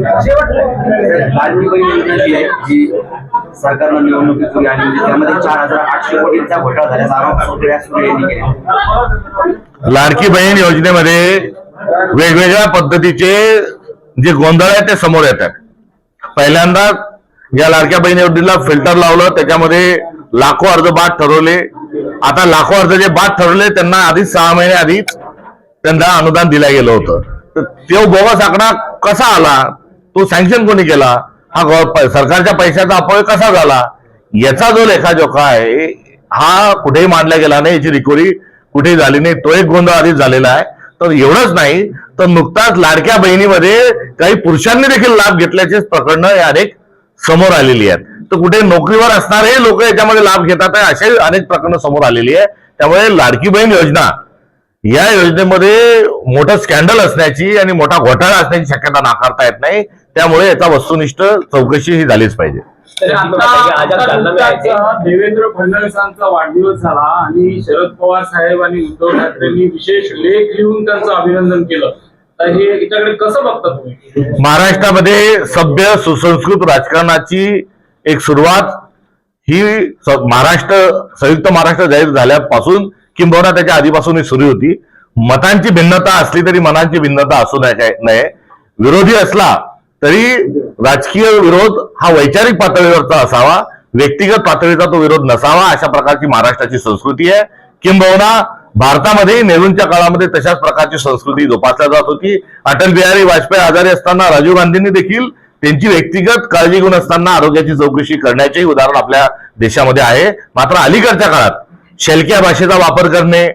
लाडकी बहीण योजना जी आहे जी सरकारनं निवडणुकीपूर्वी आणली होती. त्यामध्ये चार हजार आठशे कोटींचा घोटाळा झाल्याचा आरोप सुप्रिया सुळे यांनी केला लाडकी बहीण योजनेमध्ये वेगवेगळ्या पद्धतीचे जे गोंधळ आहेत ते समोर येतात पहिल्यांदा या लाडक्या बहीण योजनेला फिल्टर लावलं त्याच्यामध्ये लाखो अर्ज बाद ठरवले. आता लाखो अर्ज जे बाद ठरवले त्यांना आधीच सहा महिने आधीच त्यांना अनुदान दिलं गेलं होतं. तर तो बोगस आकडा कसा आला? तो सँक्शन कोणी केला? हा सरकारच्या पैशाचा अपव्यय कसा झाला? याचा जो लेखाजोखा आहे हा कुठेही मांडला गेला नाही याची रिकव्हरी कुठेही झाली नाही तो एक गोंधळ आधीच झालेला आहे. तर एवढंच नाही तर नुकताच लाडक्या बहिणीमध्ये काही पुरुषांनी देखील लाभ घेतल्याचे प्रकरणं या अनेक समोर आलेली आहेत. तर कुठे नोकरीवर असणारे लोक याच्यामध्ये लाभ घेतात आहे असे अनेक प्रकरणं समोर आलेली आहे. त्यामुळे लाडकी बहीण योजना या योजनेमध्ये मोठं स्कॅन्डल असण्याची आणि मोठा घोटाळा असण्याची शक्यता नाकारता येत नाही. त्यामुळे याचा वस्तुनिष्ठ चौकशी ही झालीच पाहिजे. देवेंद्र फडणवीसांचा वाढदिवस झाला आणि शरद पवार साहेब आणि उद्धव ठाकरेंनी विशेष लेख लिहून त्यांचं अभिनंदन केलं. तर हे याच्याकडे कसं बघता तुम्ही? महाराष्ट्रामध्ये सभ्य सुसंस्कृत राजकारणाची एक सुरुवात ही महाराष्ट्र संयुक्त महाराष्ट्र जाहीर झाल्यापासून किंबहुना त्याच्या आधीपासून सुरू होती. मतांची भिन्नता असली तरी मनांची भिन्नता असू नये. विरोधी असला तरी राजकीय विरोध हा वैचारिक पातळीवरचा असावा. व्यक्तिगत पातळीचा तो विरोध नसावा अशा प्रकारची महाराष्ट्राची संस्कृती आहे. किंबहुना भारतामध्ये नेहरूंच्या काळामध्ये तशाच प्रकारची संस्कृती जोपासल्या जात होती. अटल बिहारी वाजपेयी आजारी असताना राजीव गांधींनी देखील त्यांची व्यक्तिगत काळजी घेऊन असताना आरोग्याची चौकशी करण्याचेही उदाहरण आपल्या देशामध्ये आहे. मात्र अलीकडच्या काळात शेलक्या भाषेचा वापर करणे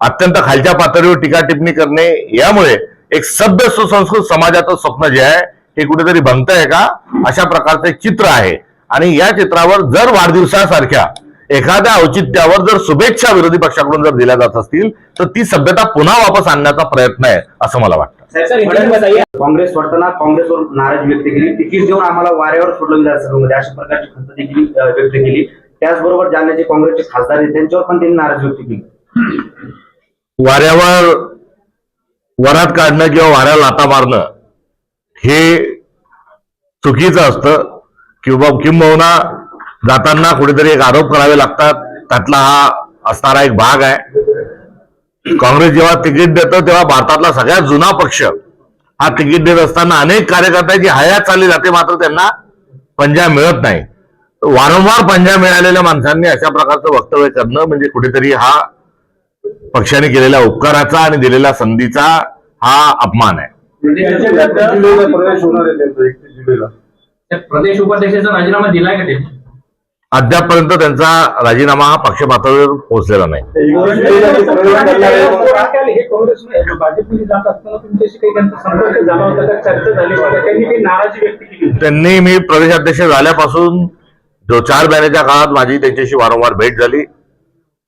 अत्यंत खालच्या पातळीवर टीका टिप्पणी करणे यामुळे एक सभ्य सुसंस्कृत समाजाचं स्वप्न जे आहे हे कुठेतरी भंगतंय का? अशा प्रकारचं एक चित्र आहे. आणि या चित्रावर जर वाढदिवसासारख्या एखाद्या औचित्यावर जर शुभेच्छा विरोधी पक्षाकडून जर दिल्या जात असतील तर ती सभ्यता पुन्हा वापस आणण्याचा प्रयत्न आहे असं मला वाटतं. काँग्रेस सोडताना काँग्रेसवर नाराज व्यक्त केली तिकीट देऊन आम्हाला वाऱ्यावर सोडलं विधानसभेमध्ये अशा प्रकारची खंत देखील व्यक्त केली. त्याचबरोबर जालन्याचे काँग्रेसचे खासदार आहेत त्यांच्यावर पण त्यांनी नाराजी व्यक्त केली. वाऱ्यावर वरात काढणं किंवा वाऱ्याला लाता मारणं हे चुकीचं असतं. किंवा किंबहुना जाताना कुठेतरी एक आरोप करावे लागतात त्यातला हा असणारा एक भाग आहे. काँग्रेस जेव्हा तिकीट देतं तेव्हा भारतातला सगळ्यात जुना पक्ष हा तिकीट देत असताना अनेक कार्यकर्त्यांची हयात चालली जाते मात्र त्यांना पंजा मिळत नाही. वारंवार पंजा मिळालेल्या माणसांनी अशा प्रकारचं वक्तव्य करणं म्हणजे कुठेतरी हा पक्षाने केलेल्या उपकाराचा आणि दिलेल्या संधीचा हा अपमान आहे त्या प्रदेश उपाध्यक्षाचा राजीनामा दिलाय का त्यांनी अद्यापपर्यंत त्यांचा राजीनामा हा पक्ष पातळीवर पोहोचलेला नाही हे काँग्रेस भाजपमध्ये जात असताना तुमच्याशी काही त्यांचा संपर्क झाला होता का चर्चा झाली होती का? त्यांनी काही नाराजी व्यक्त केली होती त्यांनी मी प्रदेशाध्यक्ष झाल्यापासून जो चार महिन्याच्या काळात माझी त्यांच्याशी वारंवार भेट झाली.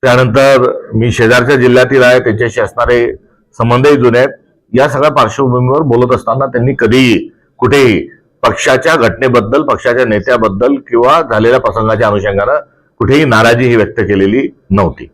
त्यानंतर मी शेजारच्या जिल्ह्यातील आहे त्यांच्याशी असणारे संबंधही जुने आहेत. या सगळ्या पार्श्वभूमीवर बोलत असताना त्यांनी कधीही कुठेही पक्षाच्या घटनेबद्दल पक्षाच्या नेत्याबद्दल किंवा झालेल्या प्रसंगाच्या अनुषंगानं कुठेही नाराजी ही व्यक्त केलेली नव्हती.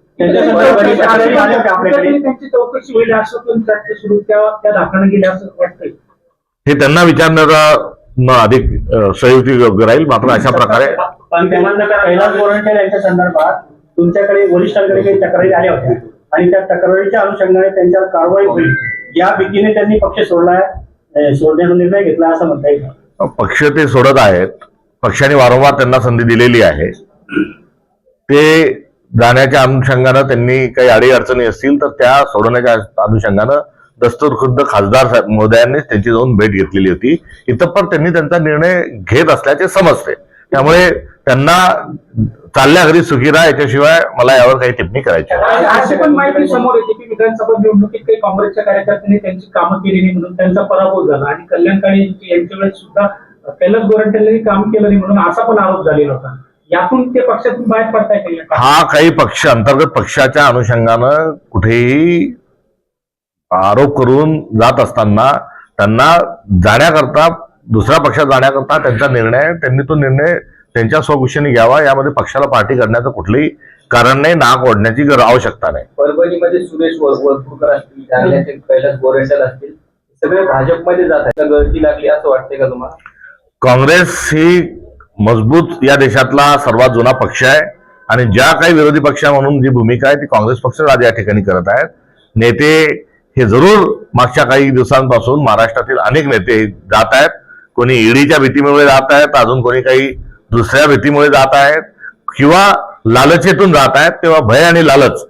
हे त्यांना विचारणं अधिक अं, योग्य राहील. मात्र अशा प्रकारे पण त्यानंतर कैलास गोरंटेल यांच्या संदर्भात तुमच्याकडे वरिष्ठांकडे काही तक्रारी आल्या होत्या. आणि त्या तक्रारीच्या अनुषंगाने त्यांच्यावर कारवाई होईल. या भीतीने त्यांनी पक्ष सोडलाय सोडण्याचा निर्णय घेतला असं म्हणता येईल. पक्ष ते सोडत आहेत. पक्षाने वारंवार त्यांना संधी दिलेली आहे. ते जाण्याच्या अनुषंगानं त्यांनी काही अडी अडचणी असतील तर त्या सोडवण्याच्या अनुषंगानं दस्तूर खुद्द खासदार साहेब महोदयांनीच त्यांची जाऊन भेट घेतलेली होती. इथं पण त्यांनी त्यांचा निर्णय घेत असल्याचे समजते. त्यामुळे त्यांना चालल्या घरी सुखी राहा याच्याशिवाय मला यावर काही टिप्पणी करायची. अशी पण माहिती समोर येते की विधानसभा निवडणुकीत काही काँग्रेसच्या कार्यकर्त्यांनी त्यांची कामं केली नाही म्हणून त्यांचा पराभव झाला आणि कल्याण काळे यांच्या वेळेस सुद्धा कैलास गोरंट्याल काम केलं नाही म्हणून असा पण आरोप झालेला होता यातून ते पक्षातून बाहेर पडताय? हा काही पक्ष अंतर्गत पक्षाच्या अनुषंगानं कुठेही आरोप करून जात असताना त्यांना जाण्याकरता दुसऱ्या पक्षात जाण्याकरता त्यांचा निर्णय त्यांनी तो निर्णय त्यांच्या स्वखुशीने घ्यावा यामध्ये पक्षाला पार्टी करण्याचं कुठलंही कारण नाही नाक ओढण्याची गरज आवश्यकता नाही. परभणीमध्ये सुरेश वर- वरपुडकर असतील कैलास गोरेंटल असतील सगळे भाजपमध्ये जात आहे गळती लागली असं वाटतंय का तुम्हाला? काँग्रेस ही मजबूत या देशातला सर्वात जुना पक्ष आहे आणि ज्या काही विरोधी पक्ष म्हणून जी भूमिका आहे ती काँग्रेस पक्ष आज या ठिकाणी करत आहेत. नेते हे जरूर मागच्या काही दिवसांपासून महाराष्ट्रातील अनेक नेते जात आहेत. कोणी ईडीच्या भीतीमुळे जात आहेत अजून कोणी काही दुसऱ्या भीतीमुळे जात आहेत किंवा लालचेतून जात आहेत तेव्हा भय आणि लालच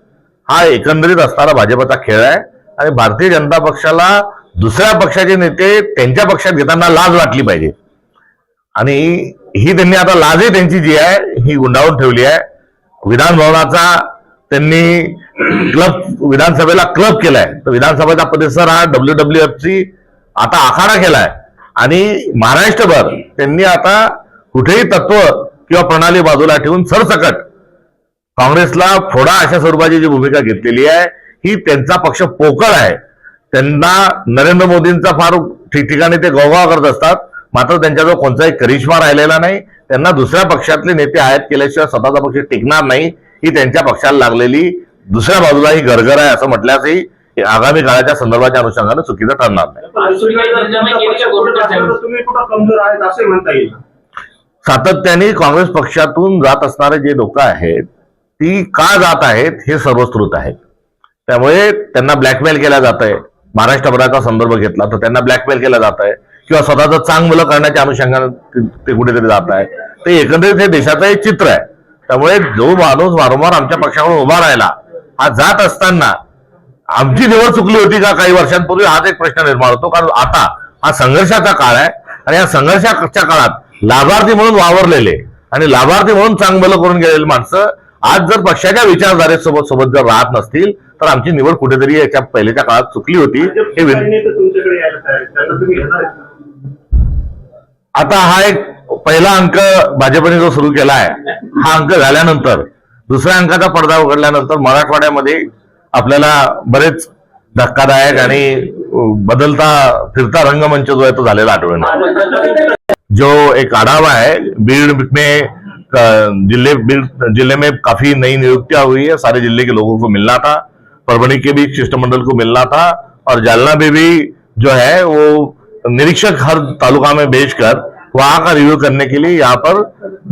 हा एकंदरीत असणारा भाजपचा खेळ आहे. आणि भारतीय जनता पक्षाला दुसऱ्या पक्षाचे नेते त्यांच्या पक्षात घेताना लाज वाटली पाहिजे. आणि ही त्यांनी आता लाजही त्यांची जी आहे ही गुंडाळून ठेवली आहे. विधान भवनाचा त्यांनी क्लब विधानसभेला क्लब केलाय. तर विधानसभेचा परिसर हा डब्ल्यू डब्ल्यू एफ सी आता आखाडा केलाय. आणि महाराष्ट्रभर त्यांनी आता कुठेही तत्व किंवा प्रणाली बाजूला ठेवून सरसकट काँग्रेसला फोडा अशा स्वरूपाची जी भूमिका घेतलेली आहे ही त्यांचा पक्ष पोकळ आहे. त्यांना नरेंद्र मोदींचा फार ठिकठिकाणी ते गवगाव करत असतात. मात्र त्यांच्याजवळ कोणताही करिश्मा राहिलेला नाही. त्यांना दुसऱ्या पक्षातले नेते आयात केल्याशिवाय स्वतःचा पक्ष टिकणार नाही ही त्यांच्या पक्षाला लागलेली दुसऱ्या बाजूला ही गरगर आहे असं म्हटल्यासही हे आगामी काळाच्या संदर्भाच्या अनुषंगाने चुकीचं ठरणार नाही. सातत्याने काँग्रेस पक्षातून जात असणारे जे लोक आहेत ती का जात आहेत हे सर्वस्कृत आहे त्यामुळे त्यांना ब्लॅकमेल केलं जात आहे महाराष्ट्रभराचा संदर्भ घेतला तर त्यांना ब्लॅकमेल केलं जात आहे किंवा स्वतःचं चांगलं करण्याच्या अनुषंगाने ते- ते कुठेतरी जात आहे ते एकंदरीत हे देशाचं एक चित्र आहे. त्यामुळे जो माणूस वारंवार आमच्या पक्षाकडून उभा राहिला हा जात असताना आमची निवड चुकली होती का काही वर्षांपूर्वी हाच एक प्रश्न निर्माण होतो. कारण आता हा संघर्षाचा काळ आहे. आणि या संघर्षाच्या काळात लाभार्थी म्हणून वावरलेले आणि लाभार्थी म्हणून चांगलं करून गेलेली माणसं आज जर पक्षाच्या विचारधारेसोबत सोबत जर राहत नसतील तर आमची निवड कुठेतरी याच्या पहिल्याच्या काळात चुकली होती हे? आता हा एक पहिला अंक भाजपने जो सुरू केला आहे हा अंक झाल्यानंतर दुसऱ्या अंकाचा पडदा उघडल्यानंतर मराठवाड्यामध्ये आपल्याला बरेच धक्कादायक आणि बदलता फिरता रंगमंच जो आहे तो झालेला आठवण. जो एक आढ़ावा है बीड़ में ज़िले बीड़ ज़िले में काफ़ी नई नियुक्तियाँ हुई है सारे ज़िले के लोगों को मिलना था परभणी के भी शिष्टमंडल को मिलना था और जालना में भी जो है वो निरीक्षक हर तालुका में भेजकर वहाँ का रिव्यू करने के लिए यहाँ पर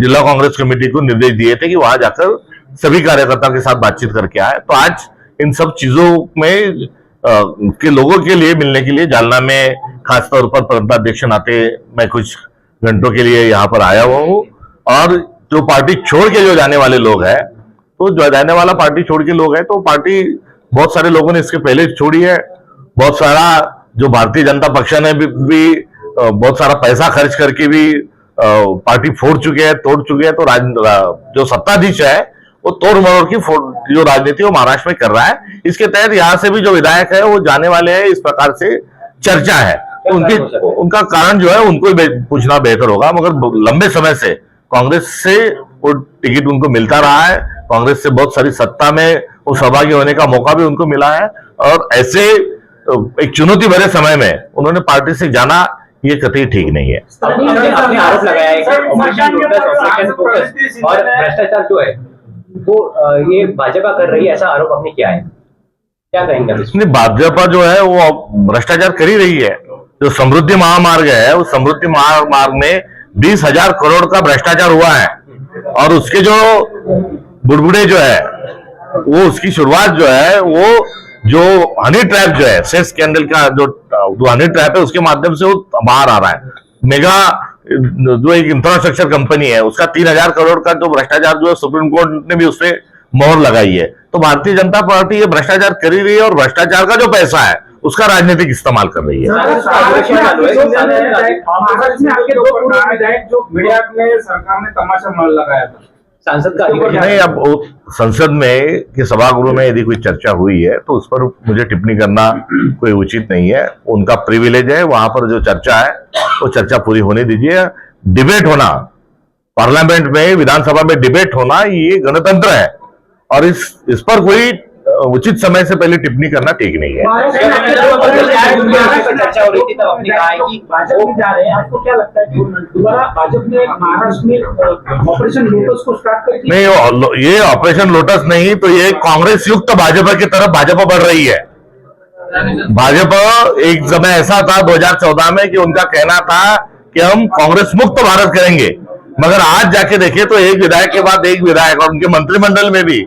जिला कांग्रेस कमेटी को निर्देश दिए थे कि वहाँ जाकर सभी कार्यकर्ताओं के साथ बातचीत करके आए। तो आज इन सब चीज़ों में अ, के लोगों के लिए मिलने के लिए जालना में खासतौर पर प्रदेशाध्यक्ष नाते मैं कुछ घंटों के लिए यहाँ पर आया हुआ हूँ। और जो पार्टी छोड़ के जो जाने वाले लोग हैं तो जो जाने वाला पार्टी छोड़ के लोग हैं तो पार्टी बहुत सारे लोगों ने इसके पहले छोड़ी है। बहुत सारा जो भारतीय जनता पक्ष ने भी, भी बहुत सारा पैसा खर्च करके भी पार्टी फोड़ चुके हैं तोड़ चुके हैं तो राज, जो सत्ताधीश है वो तोड़ मरोड़ की जो राजनीति वो महाराष्ट्र में कर रहा है। इसके तहत यहाँ से भी जो विधायक है वो जाने वाले हैं इस प्रकार से चर्चा है। उनकी उनका कारण जो है उनको ही पूछना बेहतर होगा। मगर लंबे समय से कांग्रेस से वो टिकट उनको मिलता रहा है। कांग्रेस से बहुत सारी सत्ता में वो सहभागी होने का मौका भी उनको मिला है। और ऐसे एक चुनौती भरे समय में उन्होंने पार्टी से जाना ये कतई ठीक नहीं है। आपने आपने आरोप लगाया है कि ऑपरेशन ऑपरेशन फोकस और भ्रष्टाचार जो है वो ये भाजपा कर रही है ऐसा आरोप आपने किया है? क्या कहेंगे भाजपा जो है वो भ्रष्टाचार कर ही रही है। जो समृद्धि महामार्ग है, उस समृद्धि महामार्ग में बीस हज़ार करोड़ का भ्रष्टाचार हुआ है। और उसके जो बुड़बुड़े जो है, वो उसकी शुरुआत जो है, वो जो हनी ट्रैप जो है सेक्स स्कैंडल का जो हनी ट्रैप है, उसके माध्यम से वो बाहर आ रहा है। मेगा, जो एक इंफ्रास्ट्रक्चर कंपनी है, उसका तीन हज़ार करोड़ का जो भ्रष्टाचार जो है, सुप्रीम कोर्ट ने भी उस पर मोहर लगाई है। तो भारतीय जनता पार्टी ये भ्रष्टाचार कर ही रही है और भ्रष्टाचार का जो पैसा है उसका राजनीतिक इस्तेमाल कर रही है नहीं अब संसद में कि सभागृह में यदि कोई चर्चा हुई है तो उस पर मुझे टिप्पणी करना कोई उचित नहीं है उनका प्रिविलेज है वहाँ पर जो चर्चा है वो चर्चा पूरी होने दीजिए डिबेट होना पार्लियामेंट में विधानसभा में डिबेट होना ये गणतंत्र है और इस इस पर कोई अ, उचित समय से पहले टिप्पणी करना ठीक नहीं है। नहीं ये ऑपरेशन लोटस नहीं तो ये कांग्रेस युक्त भाजपा की तरफ़ भाजपा बढ़ रही है। भाजपा एक समय ऐसा था 2014 में कि उनका कहना था कि हम कांग्रेस मुक्त भारत करेंगे। मगर आज जाके देखे तो एक विधायक के बाद एक विधायक और उनके मंत्रिमंडल में भी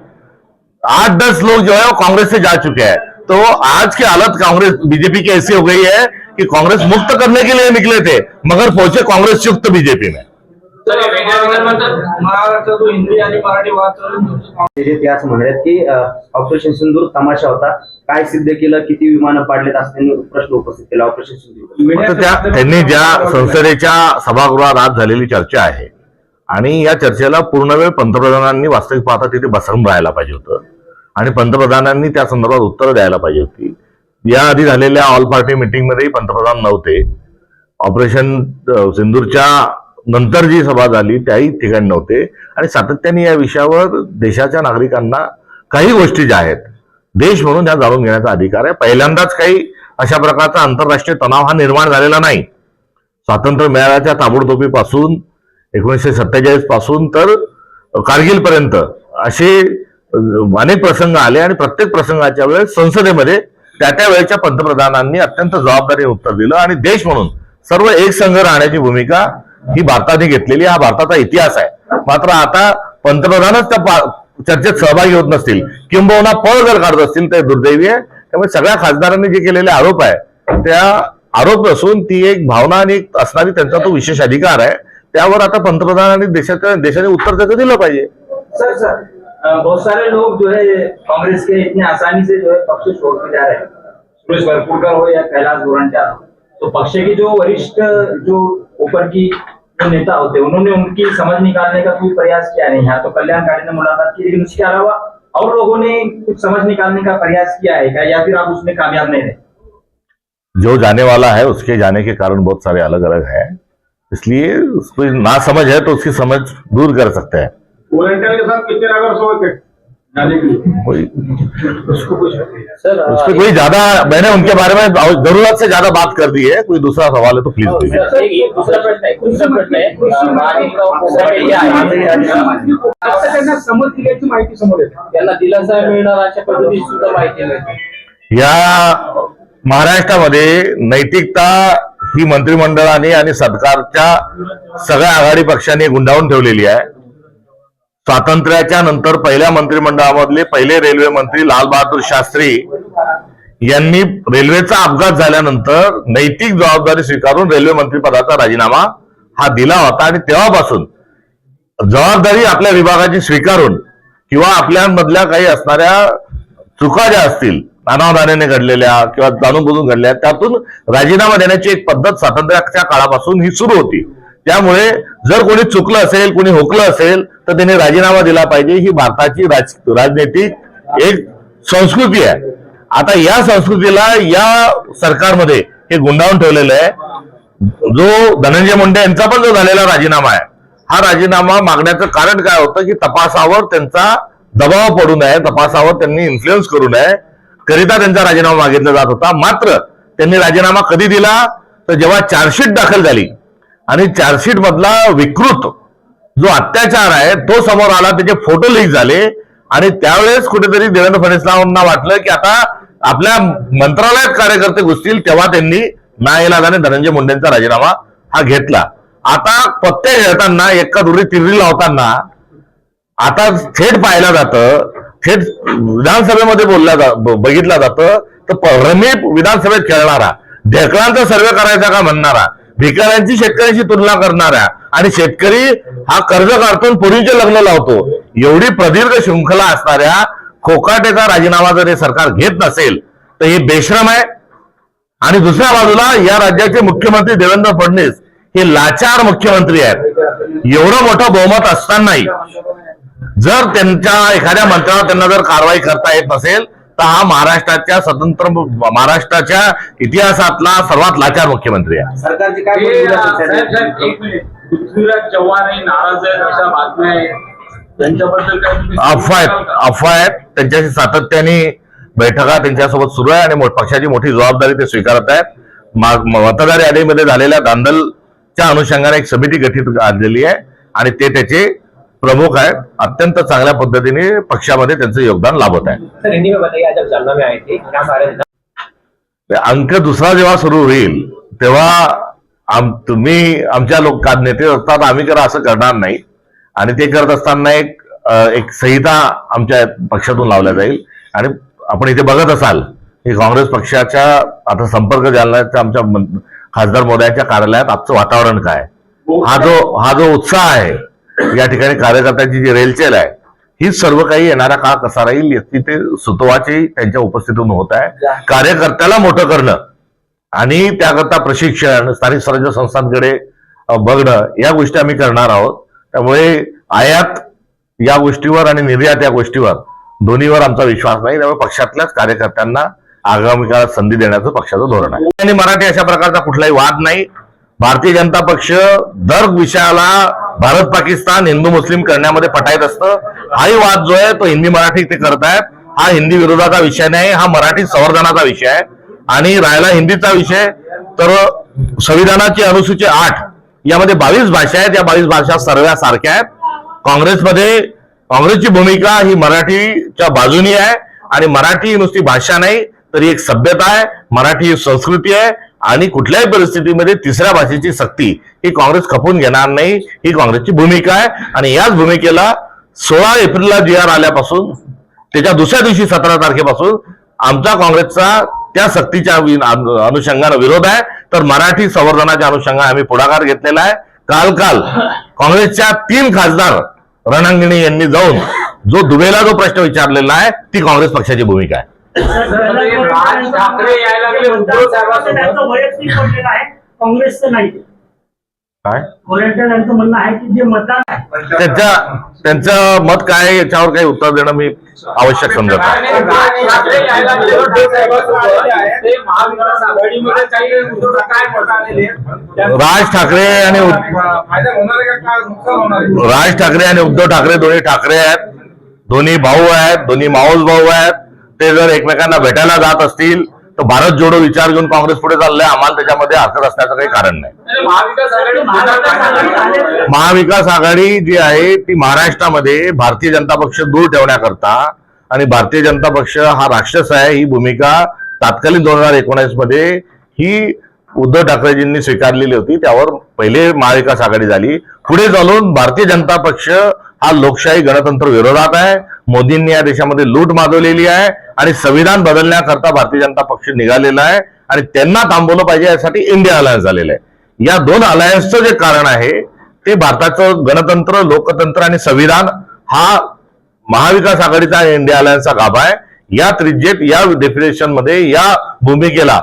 आठ दस लोग जो है वो कांग्रेस से जा चुके हैं। तो आज की हालत कांग्रेस बीजेपी की ऐसी हो गई है कि कांग्रेस मुक्त करने के लिए निकले थे मगर पहुंचे कांग्रेस युक्त बीजेपी में। तर हे वेगळ्या वेगळ्या म्हणतात महाराष्ट्रातून हिंदी आणि मराठी वाद चालू आहे, तुमचं ते जे ते असं म्हणतात की ऑपरेशन सिंदूर तमाशा होता. काय सिद्ध केलं? किती विमानं पाडलेत असं त्यांनी प्रश्न उपस्थित केला ऑपरेशन त्या त्यांनी ज्या संसदेच्या सभागृहात आज झालेली चर्चा आहे आणि या चर्चेला पूर्ण वेळ पंतप्रधानांनी वास्तविक पाहता तिथे बसून राहायला पाहिजे होतं. आणि पंतप्रधानांनी त्या संदर्भात उत्तरं द्यायला पाहिजे होती. याआधी झालेल्या ऑल पार्टी मिटिंगमध्येही पंतप्रधान नव्हते. ऑपरेशन सिंधूरच्या सिंदूरच्या नंतर जी सभा झाली त्याही ठिकाणी नव्हते. आणि सातत्याने या विषयावर देशाच्या नागरिकांना काही गोष्टी ज्या आहेत देश म्हणून त्या जाणून घेण्याचा अधिकार आहे पहिल्यांदाच काही अशा प्रकारचा आंतरराष्ट्रीय तणाव हा निर्माण झालेला नाही. स्वातंत्र्य मिळाल्याच्या ताबडतोबीपासून एकोणीसशे सत्तेचाळीसपासून तर कारगिल पर्यंत असे अनेक प्रसंग आले आणि प्रत्येक प्रसंगाच्या वेळेस संसदेमध्ये त्या त्या वेळेच्या पंतप्रधानांनी अत्यंत जबाबदारीने उत्तर दिलं आणि देश म्हणून सर्व एक संघ राहण्याची भूमिका ही भारताने घेतलेली हा भारताचा इतिहास आहे. मात्र आता पंतप्रधानच त्या चर्चेत सहभागी होत नसतील. किंबहुना पळ जर काढत असतील ते दुर्दैवी आहे. त्यामुळे सगळ्या खासदारांनी जे केलेले आरोप आहे त्या आरोप नसून ती एक भावना आणि एक असणारी त्यांचा तो विशेष अधिकार आहे. त्यावर आता पंतप्रधानांनी देशाच्या देशाने उत्तर त्याचं दिलं पाहिजे. सर सर बहुत सारे लोग जो है कांग्रेस के इतने आसानी से जो है पक्ष छोड़ के जा रहे हैं। सुरेश भरपूरकर हो या कैलाश गोरंट्याल हो। तो पक्ष के जो वरिष्ठ जो ऊपर की जो नेता होते हैं, उन्होंने उनकी समझ निकालने का कोई प्रयास किया नहीं। है तो कल्याणकारी ने मुलाकात की लेकिन उसके अलावा और लोगों ने कुछ समझ निकालने का प्रयास किया है क्या या फिर आप उसमें कामयाब नहीं रहे? जो जाने वाला है उसके जाने के कारण बहुत सारे अलग अलग हैं। इसलिए उसको ना समझ है तो उसकी समझ दूर कर सकते हैं। उसमें कोई ज़्यादा मैंने उनके बारे में ज़रूरत से ज़्यादा बात कर दी है कोई दूसरा सवाल है तो प्लीज़ प्रश्न है या महाराष्ट्र मधे नैतिकता ही मंत्रिमंडळाने आणि सरकारच्या सगळ्या आघाडी पक्षांनी गुंडाळून ठेवलेली आहे. स्वातंत्र्याच्या नंतर पहिल्या मंत्रिमंडळामधले पहिले रेल्वे मंत्री लालबहादूर शास्त्री यांनी रेल्वेचा अपघात झाल्यानंतर नैतिक जबाबदारी स्वीकारून रेल्वे मंत्रिपदाचा राजीनामा हा दिला होता आणि तेव्हापासून जबाबदारी आपल्या विभागाची स्वीकारून किंवा आपल्यामधल्या काही असणाऱ्या चुका ज्या असतील अनावधानाने घडलेल्या किंवा जाणून बुजून घडल्या त्यातून राजीनामा देण्याची एक पद्धत स्वातंत्र्याच्या काळापासून ही सुरू होती. त्यामुळे जर कोणी चुकलं असेल कोणी होकलं असेल तर त्याने राजीनामा दिला पाहिजे. ही भारताची राज राजनैतिक एक संस्कृती आहे. आता या संस्कृतीला या सरकारमध्ये हे गुंडाळून ठेवलेलं आहे. जो धनंजय मुंडे यांचा पण जो झालेला राजीनामा आहे हा राजीनामा मागण्याचं कारण काय होतं की तपासावर त्यांचा दबाव पडू नये तपासावर त्यांनी इन्फ्लुएन्स करू नये. करिता त्यांचा राजीनामा मागितला जात होता. मात्र त्यांनी राजीनामा कधी दिला? तर जेव्हा चार्जशीट दाखल झाली आणि चार्जशीट मधला विकृत जो अत्याचार आहे तो समोर आला त्याचे फोटो लीक झाले आणि त्यावेळेस कुठेतरी देवेंद्र फडणवीसांना वाटलं की आता आपल्या मंत्रालयात कार्यकर्ते घुसतील तेव्हा त्यांनी नाईलाजाने धनंजय मुंडेंचा राजीनामा हा घेतला. आता पत्ते खेळताना एका दुरी तिररी लावताना आता थेट पाहिलं जातं थेट विधानसभेमध्ये बोलल्या जा बघितलं जातं. तर प- विधानसभेत खेळणारा ढेकळांचा सर्वे करायचा का म्हणणारा भिकाऱ्यांची शेतकऱ्यांशी तुलना करणारा आणि शेतकरी हा कर्ज काढतो पूर्वीचे लग्न लावतो एवढी प्रदीर्घ शृंखला असणाऱ्या खोकाटेचा राजीनामा जर हे सरकार घेत नसेल तर हे बेश्रम आहे. आणि दुसऱ्या बाजूला या राज्याचे मुख्यमंत्री देवेंद्र फडणवीस हे लाचार मुख्यमंत्री आहेत. एवढं मोठं बहुमत असतानाही जर त्यांच्या एखाद्या मंत्र्यावर त्यांना जर कारवाई करता येत नसेल तर हा महाराष्ट्राच्या स्वतंत्र महाराष्ट्राच्या इतिहासातला सर्वात लाचार मुख्यमंत्री आहे. सरकारची काय पृथ्वीराज चव्हाण हे नाराज आहेत अशा बातम्या आहेत. त्यांच्याबद्दल काय तुम्ही अफवा आहेत? अफवा आहेत. त्यांच्याशी सातत्याने बैठका त्यांच्यासोबत सुरू आहे आणि पक्षाची मोठी जबाबदारी ते स्वीकारत आहेत. मतदार यादीमध्ये झालेल्या दांदलच्या अनुषंगाने एक समिती गठीत झालेली आहे आणि ते त्याचे प्रमुख आहेत. अत्यंत चांगल्या पद्धतीने पक्षामध्ये त्यांचं योगदान लाभत आहे. अंक दुसरा जेव्हा सुरू होईल तेव्हा आम तुम्ही आमच्या लोक नेते असतात आम्ही जरा असं करणार नाही. आणि ते करत असताना एक एक संहिता आमच्या पक्षातून लावल्या जाईल. आणि आपण इथे बघत असाल की काँग्रेस पक्षाच्या आता संपर्क जालन्याच्या आमच्या खासदार मोदयांच्या कार्यालयात आजचं वातावरण काय? हा जो हा जो उत्साह आहे या ठिकाणी कार्यकर्त्यांची जी रेलचेल आहे ही सर्व काही येणारा काळ कसा राहील याची ते सुतवाची त्यांच्या उपस्थितीतून होत आहे. कार्यकर्त्याला मोठं करणं आणि त्याकरता प्रशिक्षण स्थानिक स्वराज्य संस्थांकडे बघणं या गोष्टी आम्ही करणार आहोत. त्यामुळे आयात या गोष्टीवर आणि निर्यात या गोष्टीवर दोन्हीवर आमचा विश्वास नाही. त्यामुळे पक्षातल्याच कार्यकर्त्यांना आगामी काळात संधी देण्याचं पक्षाचं धोरण आहे. आणि मराठी अशा प्रकारचा कुठलाही वाद नाही. भारतीय जनता पक्ष दर विषयाला भारत पाकिस्तान हिंदू मुस्लिम करण्यामध्ये पटायत असतं. हाही वाद जो आहे तो हिंदी मराठी ते करतायत. हा हिंदी विरोधाचा विषय नाही हा मराठी संवर्धनाचा विषय आहे. आणि राहिला हिंदीचा विषय तर संविधानाची अनुसूची आठ यामध्ये बावीस भाषा आहेत. या बावीस भाषा सर्व्या सारख्या आहेत. काँग्रेसमध्ये काँग्रेसची भूमिका ही मराठीच्या बाजूनी आहे. आणि मराठी नुसती भाषा नाही तर ही एक सभ्यता आहे. मराठी ही संस्कृती आहे. आणि कुठल्याही परिस्थितीमध्ये तिसऱ्या भाषेची सक्ती ही काँग्रेस खपून घेणार नाही. ही काँग्रेसची भूमिका आहे. आणि याच भूमिकेला सोळा एप्रिलला जी आर आल्यापासून त्याच्या दुसऱ्या दिवशी सतरा तारखेपासून आमचा काँग्रेसचा त्या सक्तीच्या अनुषंगानं विरोध आहे. तर मराठी संवर्धनाच्या अनुषंगाने आम्ही पुढाकार घेतलेला आहे. काल काल काँग्रेसच्या तीन खासदार रणांगणी यांनी जाऊन जो दुबेला जो प्रश्न विचारलेला आहे ती काँग्रेस पक्षाची भूमिका आहे. ठाकरे यायला लागले उद्धव साहेबांसोबत. त्यांचं वैयक्तिक म्हणणं आहे काँग्रेसचं नाही काय? व्हॉलेंटियर यांचं म्हणणं आहे की जे मतदान आहे. त्यांच्या त्यांचं मत काय आहे याच्यावर काही उत्तर देणं मी आवश्यक समजत राज ठाकरे आणि उद- फायदा होणार आहे का? काय नुकसान होणार आहे? राज ठाकरे आणि उद्धव ठाकरे दोन्ही ठाकरे आहेत. दोन्ही भाऊ आहेत दोन्ही मावस भाऊ आहेत. ते जर एकमेकांना भेटायला जात असतील तर भारत जोडो विचार घेऊन काँग्रेस पुढे चाललंय. आम्हाला त्याच्यामध्ये हरकत असण्याचं काही कारण नाही. महाविकास आघाडी जी आहे ती महाराष्ट्रामध्ये भारतीय जनता पक्ष दूर ठेवण्याकरता आणि भारतीय जनता पक्ष हा राक्षस आहे ही भूमिका तात्कालीन दोन हजार एकोणीसमध्ये ही उद्धव ठाकरेजींनी स्वीकारलेली होती. त्यावर पहिले महाविकास आघाडी झाली. पुढे चालून भारतीय जनता पक्ष हा लोकशाही गणतंत्र विरोधात आहे. मोदींनी या देशामध्ये लूट माजवलेली आहे आणि संविधान बदलण्याकरता भारतीय जनता पक्ष निघालेला आहे आणि त्यांना थांबवलं पाहिजे यासाठी इंडिया अलायन्स झालेलं आहे. या दोन अलायन्सचं जे कारण आहे ते भारताचं गणतंत्र लोकतंत्र आणि संविधान हा महाविकास आघाडीचा आणि इंडिया अलायन्सचा गाभा आहे. या त्रिज्येत या डेफिनेशनमध्ये या भूमिकेला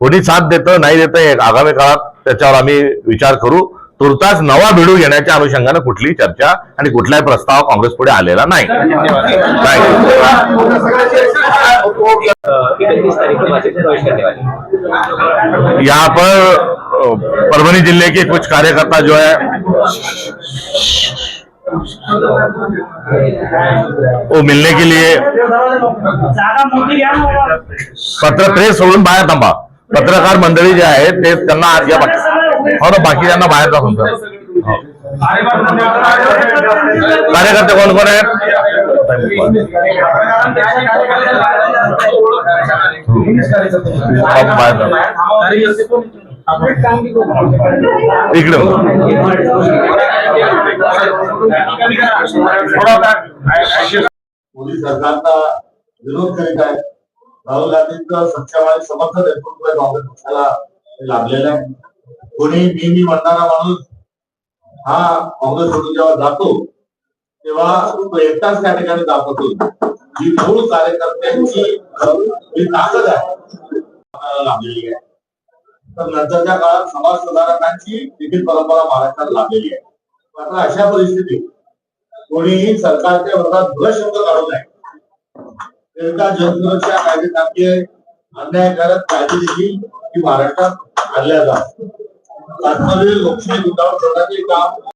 कोणी साथ देतं नाही देतं आगामी काळात त्याच्यावर आम्ही विचार करू. तुर्तास नवा भिडू घेण्याच्या अनुषंगाने कुठलीही चर्चा आणि कुठलाही प्रस्ताव काँग्रेस पुढे आलेला नाही नाही. यहाँ पर परभनी जिले के कुछ कार्यकर्ता जो है वो मिलने के लिए पत्र प्रेस सोडून बाहेर थांबा पत्रकार मंडळी जे आहेत ते त्यांना आज या हो ना बाकी त्यांना बाहेर जा म्हणतात कार्यकर्ते कोण कोण आहेत? हो, बाहेर इकडे मोदी सरकारचा विरोध करीत आहेत. राहुल गांधींचं सक्षम आणि समर्थ नेतृत्व आहे? काँग्रेस पक्षाला लाभलेलं आहे. कोणी मी मी म्हणणारा माणूस हा काँग्रेस सोडून जेव्हा जातो तेव्हा तो एकटाच त्या ठिकाणी दाखवतो. जी मूळ कार्यकर्त्यांची ताकद आहे लाभलेली आहे. तर नंतरच्या काळात समाज सुधारकांची देखील परंपरा महाराष्ट्रात लाभलेली आहे. मात्र अशा परिस्थितीत कोणीही सरकारच्या विरोधात भ्रशब्द काढू नये. एकदा जनसुरक्षा अन्याय अन्यायकारक कायदे देखील ही महाराष्ट्रात आणल्या जातात. आतमध्ये लोकशाही दुखावत करण्याचे काम